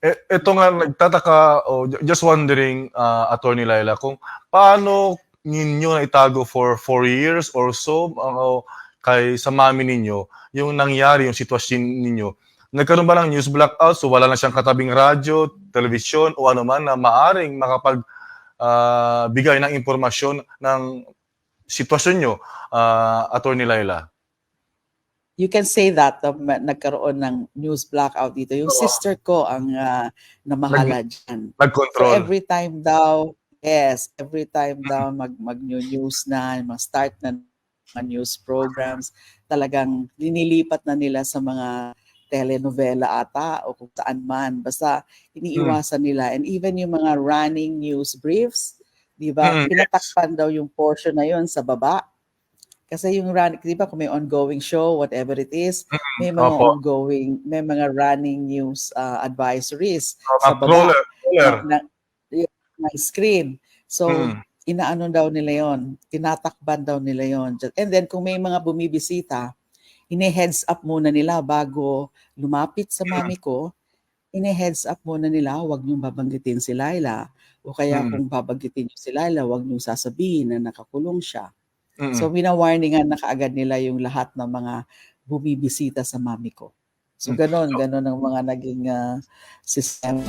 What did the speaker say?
Eh, ito nga, nagtataka, oh, ju- just wondering, uh, Attorney Laila, kung paano ninyo na itago for four years or so uh, kay sa mami ninyo, yung nangyari, yung sitwasyon ninyo. Nagkaroon ba ng news blackout so wala na siyang katabing radyo, television o ano man na maaring makapag ah, bigay ng impormasyon ng sitwasyon nyo, uh, Attorney Laila? You can say that uh, ma- nagkaroon ng news blackout dito. Yung Oo. sister ko ang ah, namahala dyan. So Nag-control. every time daw, yes, every time daw mag mag new news na, mag-start na mga news programs, talagang linilipat na nila sa mga telenovela ata o kung saan man. Basta iniiwasan nila. And even yung mga running news briefs, di ba? Mm, yes. Pinatakpan daw yung portion na yon sa baba. Kasi yung run, di ba kung may ongoing show, whatever it is, may mga Opo. ongoing, may mga running news uh, advisories Mga sa baba na, ng screen. So, Mm. inaano daw nila yon, tinatakban daw nila yon. And then kung may mga bumibisita, ine-heads up muna nila bago lumapit sa mami ko, ine-heads up muna nila, huwag niyong babanggitin si Laila. O kaya Mm. kung babanggitin niyo si Laila, huwag niyong sasabihin na nakakulong siya. Mm. So, winawarningan na kaagad nila yung lahat ng mga bumibisita sa mami ko. So, ganon, ganon ang mga naging ah, sistema.